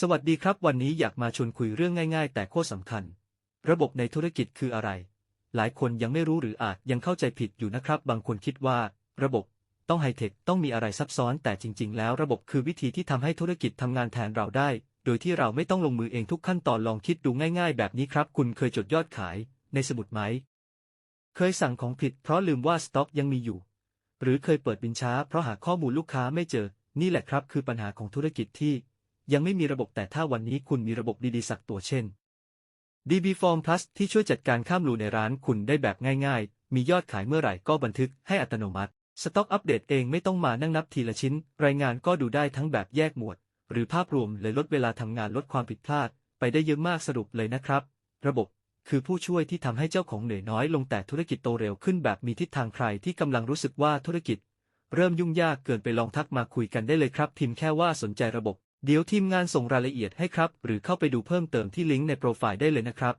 สวัสดีครับ วันนี้อยากมาชวนคุยเรื่องง่ายๆ แต่โคตรสำคัญ ระบบในธุรกิจคืออะไร หลายคนยังไม่รู้หรืออาจยังเข้าใจผิดอยู่นะครับ บางคนคิดว่า ระบบต้องไฮเทคต้องมีอะไรซับซ้อน แต่จริง ๆ แล้วระบบคือวิธีที่ทำให้ธุรกิจทำงานแทนเราได้ โดยที่เราไม่ต้องลงมือเองทุกขั้นตอนลองคิดดูง่าย ๆ แบบนี้ครับ คุณเคยจดยอดขาย ในสมุดไหม เคยสั่งของผิด เพราะลืมว่าสต็อกยังมีอยู่ หรือเคยเปิดบินช้า เพราะหาข้อมูลลูกค้าไม่เจอ นี่แหละครับ คือปัญหาของธุรกิจที่ ยังไม่มีระบบแต่ถ้าวันนี้คุณมีระบบดีๆสักตัวเช่น DB Form Plus ที่ช่วยจัดการข้ามรูในร้านคุณได้แบบง่ายๆ มียอดขายเมื่อไหร่ก็บันทึกให้อัตโนมัติ สต็อกอัปเดตเองไม่ต้องมานั่งนับทีละชิ้น รายงานก็ดูได้ทั้งแบบแยกหมวด หรือภาพรวมเลยลดเวลาทำงานลดความผิดพลาด ไปได้เยอะมากสรุปเลยนะครับ ระบบคือผู้ช่วยที่ทำให้เจ้าของเหนื่อยน้อยลงแต่ธุรกิจโตเร็วขึ้นแบบมีทิศทางใครที่กำลังรู้สึกว่าธุรกิจ เริ่มยุ่งยากเกินไปลองทักมาคุยกันได้เลยครับ พิมพ์แค่ว่าสนใจระบบ เดี๋ยวทีมงานส่งรายละเอียดให้ครับ หรือเข้าไปดูเพิ่มเติมที่ลิงก์ในโปรไฟล์ได้เลยนะครับ